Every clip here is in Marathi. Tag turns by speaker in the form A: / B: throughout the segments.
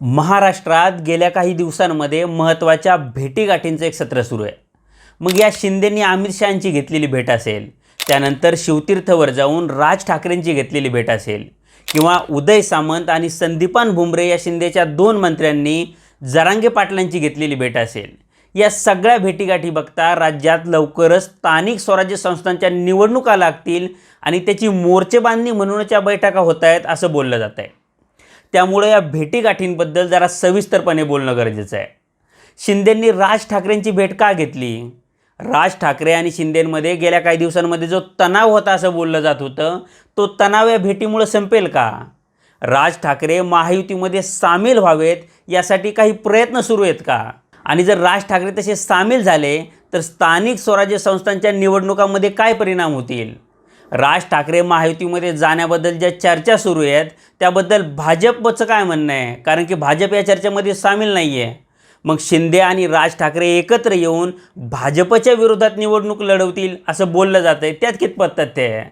A: महाराष्ट्रात गेल्या काही दिवसांमध्ये महत्त्वाच्या भेटीगाठींचं एक सत्र सुरू आहे. मग या शिंदेंनी अमित शहांची घेतलेली भेट असेल त्यानंतर शिवतीर्थवर जाऊन राज ठाकरेंची घेतलेली भेट असेल किंवा उदय सामंत आणि संदीपान भुमरे या शिंदेच्या दोन मंत्र्यांनी जरांगे पाटलांची घेतलेली भेट असेल. या सगळ्या भेटीगाठी बघता राज्यात लवकरच स्थानिक स्वराज्य संस्थांच्या निवडणुका लागतील आणि त्याची मोर्चेबांधणी म्हणूनच्या बैठका होत आहेत असं बोललं जात आहे. त्यामुळे या भेटीगाठींबद्दल जरा सविस्तरपणे बोलणं गरजेचं आहे. शिंदेंनी राज ठाकरेंची भेट का घेतली? राज ठाकरे आणि शिंदेंमध्ये गेल्या काही दिवसांमध्ये जो तणाव होता असं बोललं जात होतं तो तणाव या भेटीमुळं संपेल का? राज ठाकरे महायुतीमध्ये सामील व्हावेत यासाठी काही प्रयत्न सुरू आहेत का? आणि जर राज ठाकरे तसे सामील झाले तर स्थानिक स्वराज्य संस्थांच्या निवडणुकांमध्ये काय परिणाम होतील? राज ठाकरे महायुतीमध्ये जाण्याबद्दल ज्या चर्चा सुरू आहेत त्याबद्दल भाजपचं काय म्हणणं आहे? कारण की भाजप या चर्चेमध्ये सामील नाही आहे मग शिंदे आणि राज ठाकरे एकत्र येऊन भाजपच्या विरोधात निवडणूक लढवतील असं बोललं जातं आहे त्यात कितपत तथ्य आहे?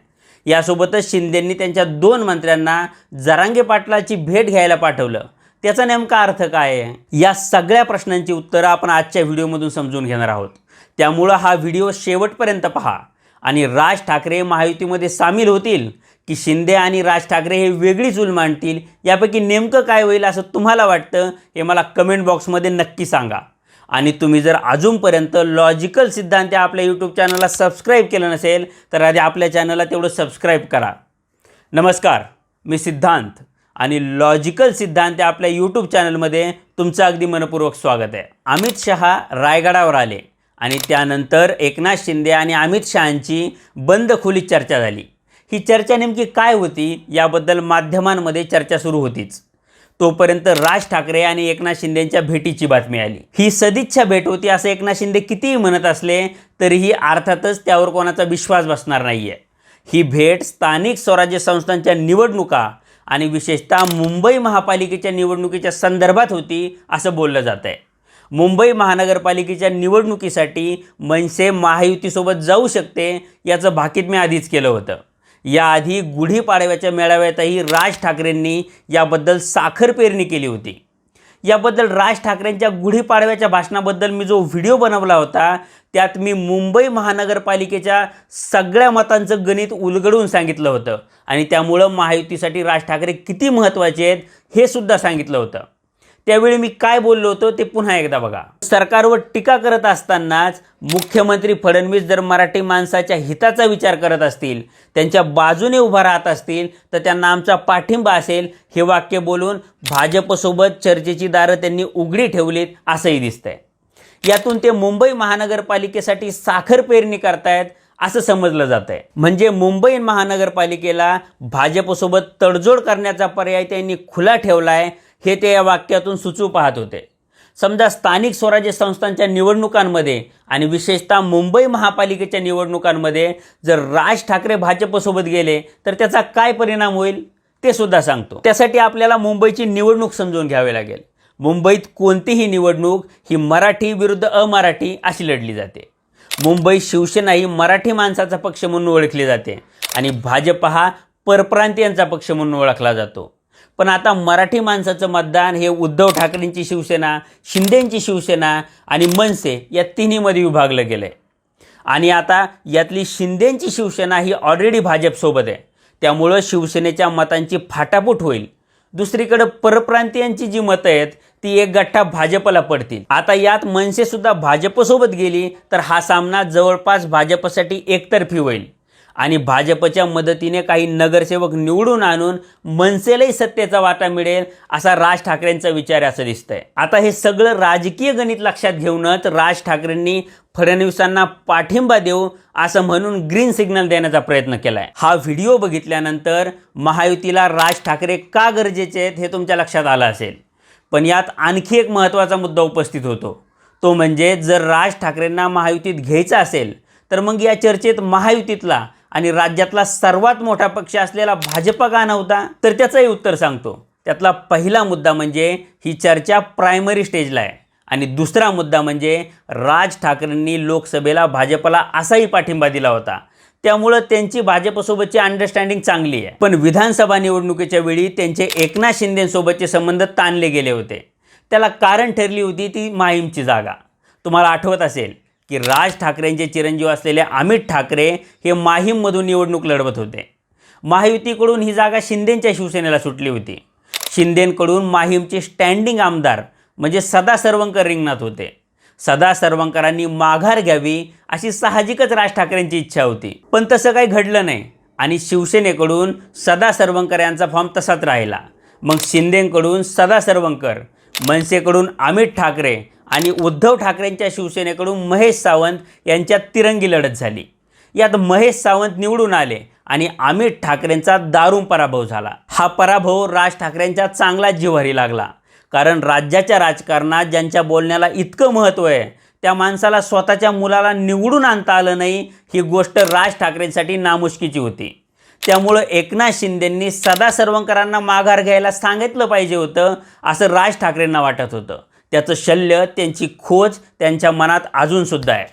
A: यासोबतच शिंदेंनी त्यांच्या दोन मंत्र्यांना जरांगे पाटलाची भेट घ्यायला पाठवलं. त्याचा नेमका अर्थ काय आहे? या सगळ्या प्रश्नांची उत्तरं आपण आजच्या व्हिडिओमधून समजून घेणार आहोत. त्यामुळं हा व्हिडिओ शेवटपर्यंत पहा. आणि राज ठाकरे महायुतीमध्ये सामील होतील की शिंदे आणि राज ठाकरे हे वेगळी चूल मांडतील? यापैकी नेमकं काय होईल असं तुम्हाला वाटतं? हे मला कमेंट बॉक्समध्ये नक्की सांगा. आणि तुम्ही जर अजूनपर्यंत लॉजिकल सिद्धांत या आपल्या यूट्यूब चॅनलला सबस्क्राईब केलं नसेल तर आधी आपल्या चॅनलला तेवढं सबस्क्राईब करा. नमस्कार मी सिद्धांत. आणि लॉजिकल सिद्धांत या आपल्या यूट्यूब चॅनलमध्ये तुमचं अगदी मनपूर्वक स्वागत आहे. अमित शहा रायगडावर आले. आणि त्यानंतर एकनाथ शिंदे आणि अमित शहांची बंद खोलीत चर्चा झाली. ही चर्चा नेमकी काय होती याबद्दल माध्यमांमध्ये चर्चा सुरू होतीच. तोपर्यंत राज ठाकरे आणि एकनाथ शिंदेंच्या भेटीची बातमी आली. ही सदिच्छा भेट होती असं एकनाथ शिंदे कितीही म्हणत असले तरीही अर्थातच त्यावर कोणाचा विश्वास बसणार नाही आहे ही भेट स्थानिक स्वराज्य संस्थांच्या निवडणुका आणि विशेषतः मुंबई महापालिकेच्या निवडणुकीच्या संदर्भात होती असं बोललं जात आहे मुंबई महानगरपालिकेच्या निवडणुकीसाठी मनसे महायुतीसोबत जाऊ शकते याचं भाकीत मी आधीच केलं होतं. याआधी गुढीपाडव्याच्या मेळाव्यातही राज ठाकरेंनी याबद्दल साखर पेरणी केली होती. याबद्दल राज ठाकरेंच्या गुढीपाडव्याच्या भाषणाबद्दल मी जो व्हिडिओ बनवला होता त्यात मी मुंबई महानगरपालिकेच्या सगळ्या मतांचं गणित उलगडून सांगितलं होतं आणि त्यामुळं महायुतीसाठी राज ठाकरे किती महत्त्वाचे आहेत हे सुद्धा सांगितलं होतं. त्यावेळी मी काय बोललो होतो ते पुन्हा एकदा बघा. सरकारवर टीका करत असतानाच मुख्यमंत्री फडणवीस जर मराठी माणसाच्या हिताचा विचार करत असतील त्यांच्या बाजूने उभा राहत असतील तर त्यांना आमचा पाठिंबा असेल हे वाक्य बोलून भाजपसोबत चर्चेची दारं त्यांनी उघडी ठेवलीत असंही दिसतंय. यातून ते मुंबई महानगरपालिकेसाठी साखर पेरणी करतायत असं समजलं जात आहे म्हणजे मुंबई महानगरपालिकेला भाजपसोबत तडजोड करण्याचा पर्याय त्यांनी खुला ठेवला आहे हे ते या वाक्यातून सुचू पाहत होते. समजा स्थानिक स्वराज्य संस्थांच्या निवडणुकांमध्ये आणि विशेषतः मुंबई महापालिकेच्या निवडणुकांमध्ये जर राज ठाकरे भाजपसोबत गेले तर त्याचा काय परिणाम होईल? ते सुद्धा सांगतो. त्यासाठी आपल्याला मुंबईची निवडणूक समजून घ्यावी लागेल. मुंबईत कोणतीही निवडणूक ही मराठी विरुद्ध अमराठी अशी लढली जाते. मुंबई शिवसेना ही मराठी माणसाचा पक्ष म्हणून ओळखली जाते आणि भाजप हा परप्रांतीयांचा पक्ष म्हणून ओळखला जातो. पण आता मराठी माणसाचं मतदान हे उद्धव ठाकरेंची शिवसेना शिंदेंची शिवसेना आणि मनसे या तिन्हीमध्ये विभागलं गेलं आहे आणि आता यातली शिंदेंची शिवसेना ही ऑलरेडी भाजपसोबत आहे. त्यामुळं शिवसेनेच्या मतांची फाटाफूट होईल. दुसरीकडं परप्रांतीयांची जी मतं आहेत ती एक गठ्ठा भाजपला पडतील. आता यात मनसेसुद्धा भाजपसोबत गेली तर हा सामना जवळपास भाजपसाठी एकतर्फी होईल. आणि भाजपच्या मदतीने काही नगरसेवक निवडून आणून मनसेलाही सत्तेचा वाटा मिळेल असा राज ठाकरेंचा विचार असं दिसतंय. आता हे सगळं राजकीय गणित लक्षात घेऊनच राज ठाकरेंनी फडणवीसांना पाठिंबा देऊ असं म्हणून ग्रीन सिग्नल देण्याचा प्रयत्न केला आहे हा व्हिडिओ बघितल्यानंतर महायुतीला राज ठाकरे का गरजेचे आहेत हे तुमच्या लक्षात आलं असेल. पण यात आणखी एक महत्त्वाचा मुद्दा उपस्थित होतो. तो म्हणजे जर राज ठाकरेंना महायुतीत घ्यायचं असेल तर मग या चर्चेत महायुतीतला आणि राज्यातला सर्वात मोठा पक्ष असलेला भाजप का नव्हता तर त्याचंही उत्तर सांगतो. त्यातला पहिला मुद्दा म्हणजे ही चर्चा प्रायमरी स्टेजला आहे. आणि दुसरा मुद्दा म्हणजे राज ठाकरेंनी लोकसभेला भाजपला असाही पाठिंबा दिला होता. त्यामुळं त्यांची भाजपसोबतची अंडरस्टँडिंग चांगली आहे. पण विधानसभा निवडणुकीच्या वेळी त्यांचे एकनाथ शिंदेसोबतचे संबंध ताणले गेले होते. त्याला कारण ठरली होती ती माहीमची जागा. तुम्हाला आठवत असेल की राज ठाकरेंचे चिरंजीव असलेले अमित ठाकरे हे माहीममधून निवडणूक लढवत होते. महायुतीकडून ही जागा शिंदेंच्या शिवसेनेला सुटली होती. शिंदेंकडून माहीमचे स्टँडिंग आमदार म्हणजे सदा सर्वंकर रिंगणात होते. सदा सर्वंकरांनी माघार घ्यावी अशी साहजिकच राज ठाकरेंची इच्छा होती. पण तसं काही घडलं नाही आणि शिवसेनेकडून सदा सर्वंकर यांचा फॉर्म तसाच राहिला. मग शिंदेंकडून सदा सर्वंकर मनसेकडून अमित ठाकरे आणि उद्धव ठाकरेंच्या शिवसेनेकडून महेश सावंत यांच्यात तिरंगी लढत झाली. यात महेश सावंत निवडून आले आणि अमित ठाकरेंचा दारुण पराभव झाला. हा पराभव राज ठाकरेंच्या चांगलाच जिव्हारी लागला. कारण राज्याच्या राजकारणात ज्यांच्या बोलण्याला इतकं महत्त्व आहे त्या माणसाला स्वतःच्या मुलाला निवडून आणता आलं नाही ही गोष्ट राज ठाकरेंसाठी नामुष्कीची होती. त्यामुळं एकनाथ शिंदेंनी सदा सर्वंकरांना माघार घ्यायला सांगितलं पाहिजे होतं असं राज ठाकरेंना वाटत होतं. त्याचं शल्य त्यांची खोज त्यांच्या मनात अजूनसुद्धा आहे.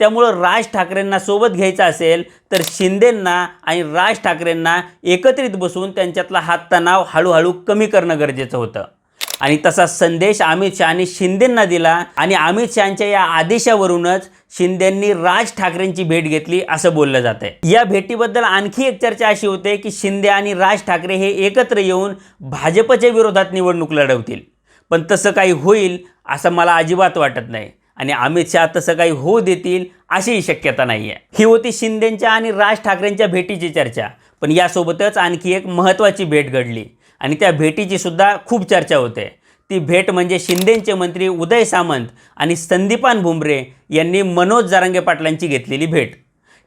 A: त्यामुळं राज ठाकरेंना सोबत घ्यायचं असेल तर शिंदेंना आणि राज ठाकरेंना एकत्रित बसून त्यांच्यातला हा तणाव हळूहळू कमी करणं गरजेचं होतं. आणि तसा संदेश अमित शहाने शिंदेंना दिला आणि अमित शहाच्या या आदेशावरूनच शिंदेंनी राज ठाकरेंची भेट घेतली असं बोललं जात आहे या भेटीबद्दल आणखी एक चर्चा अशी होते की शिंदे आणि राज ठाकरे हे एकत्र येऊन भाजपच्या विरोधात निवडणूक लढवतील. पण तसं काही होईल असं मला अजिबात वाटत नाही. आणि अमित शहा तसं काही होऊ देतील अशीही शक्यता नाही आहे ही होती शिंदेंच्या आणि राज ठाकरेंच्या भेटीची चर्चा. पण यासोबतच आणखी एक महत्त्वाची भेट घडली. आणि त्या भेटीची सुद्धा खूप चर्चा होते. ती भेट म्हणजे शिंदेंचे मंत्री उदय सामंत आणि संदीपान भुमरे यांनी मनोज जारांगे पाटलांची घेतलेली भेट.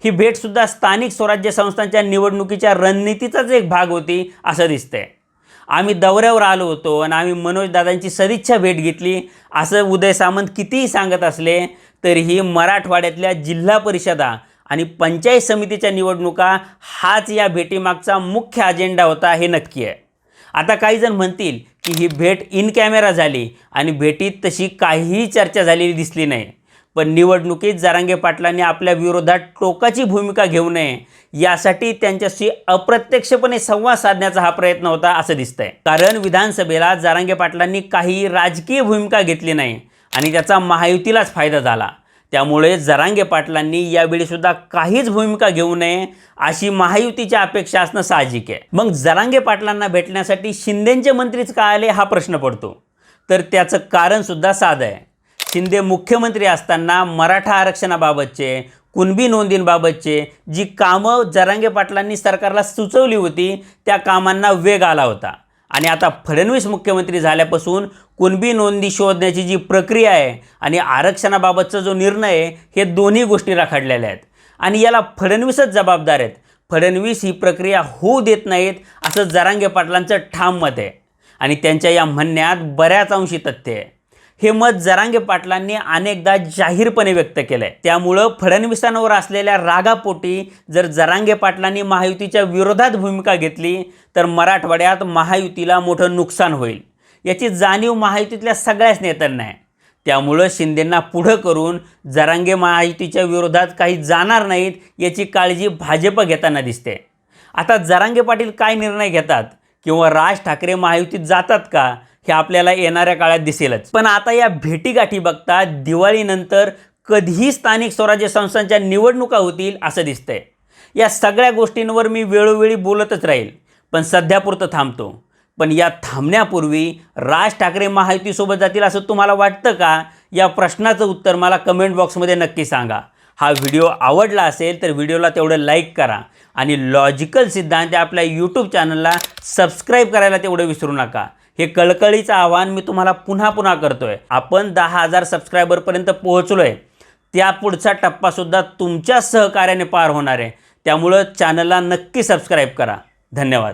A: ही भेटसुद्धा स्थानिक स्वराज्य संस्थांच्या निवडणुकीच्या रणनीतीचाच एक भाग होती असं दिसतंय. आम्ही दौऱ्यावर आलो होतो आणि आम्ही मनोजदादांची सदिच्छा भेट घेतली. असं उदय सामंत कितीही सांगत असले तरीही मराठवाड्यातल्या जिल्हा परिषदा आणि पंचायत समितीच्या निवडणुका हाच या भेटीमागचा मुख्य अजेंडा होता हे नक्की आहे. आता काही जण म्हणतील की ही भेट इन कॅमेरा झाली आणि भेटीत तशी काहीही चर्चा झालेली दिसली नाही. पण निवडणुकीत जारांगे पाटलांनी आपल्या विरोधात टोकाची भूमिका घेऊ नये यासाठी त्यांच्याशी अप्रत्यक्षपणे संवाद साधण्याचा हा प्रयत्न होता असं दिसतंय. कारण विधानसभेला जारांगे पाटलांनी काही राजकीय भूमिका घेतली नाही आणि त्याचा महायुतीलाच फायदा झाला. त्यामुळे जरांगे पाटलांनी यावेळी सुद्धा काहीच भूमिका घेऊ नये अशी महायुतीची अपेक्षा असणं साहजिक आहे. मग जरांगे पाटलांना भेटण्यासाठी शिंदेंचे मंत्रीच का आले हा प्रश्न पडतो. तर त्याचं कारण सुद्धा साधं आहे. शिंदे मुख्यमंत्री असताना मराठा आरक्षणाबाबतचे कुणबी नोंदींबाबतचे जी कामं जरांगे पाटलांनी सरकारला सुचवली होती त्या कामांना वेग आला होता. आणि आता फडणवीस मुख्यमंत्री झाल्यापासून कुणबी नोंदी शोधण्याची जी प्रक्रिया आहे आणि आरक्षणाबाबतचा जो निर्णय आहे हे दोन्ही गोष्टी राखडलेल्या आहेत. आणि याला फडणवीसच जबाबदार आहेत. फडणवीस ही प्रक्रिया होऊ देत नाहीत असं जरांगे पाटलांचं ठाम मत आहे. आणि त्यांच्या या म्हणण्यात बऱ्याच अंशी तथ्य आहे. हे मत जरांगे पाटलांनी अनेकदा जाहीरपणे व्यक्त केलं आहे त्यामुळं फडणवीसांवर असलेल्या रागापोटी जर जरांगे पाटलांनी महायुतीच्या विरोधात भूमिका घेतली तर मराठवाड्यात महायुतीला मोठं नुकसान होईल. याची जाणीव महायुतीतल्या सगळ्याच नेत्यांना आहे. त्यामुळं शिंदेंना पुढं करून जरांगे महायुतीच्या विरोधात काही जाणार नाहीत याची काळजी भाजप घेताना दिसते. आता जरांगे पाटील काय निर्णय घेतात? किंवा राज ठाकरे महायुतीत जातात का? हे आपल्याला येणाऱ्या काळात दिसेलच. पण आता या भेटीगाठी बघता दिवाळीनंतर कधीही स्थानिक स्वराज्य संस्थांच्या निवडणुका होतील असं दिसतंय. या सगळ्या गोष्टींवर मी वेळोवेळी बोलतच राहील पण सध्यापुरतं थांबतो. पण या थांबण्यापूर्वी राज ठाकरे महायुतीसोबत जातील असं तुम्हाला वाटतं का? या प्रश्नाचं उत्तर मला कमेंट बॉक्समध्ये नक्की सांगा. हा व्हिडिओ आवडला असेल तर व्हिडिओला तेवढं लाईक करा आणि लॉजिकल सिद्धांत आपल्या यूट्यूब चॅनलला सबस्क्राईब करायला तेवढं विसरू नका. हे कळकळीचं आव्हान मी तुम्हाला पुन्हा पुन्हा करतोय. आपण दहा हजार सबस्क्रायबरपर्यंत पोहोचलोय. त्या पुढचा टप्पासुद्धा तुमच्या सहकार्याने पार होणार आहे. त्यामुळं चॅनलला नक्की सबस्क्राईब करा. धन्यवाद.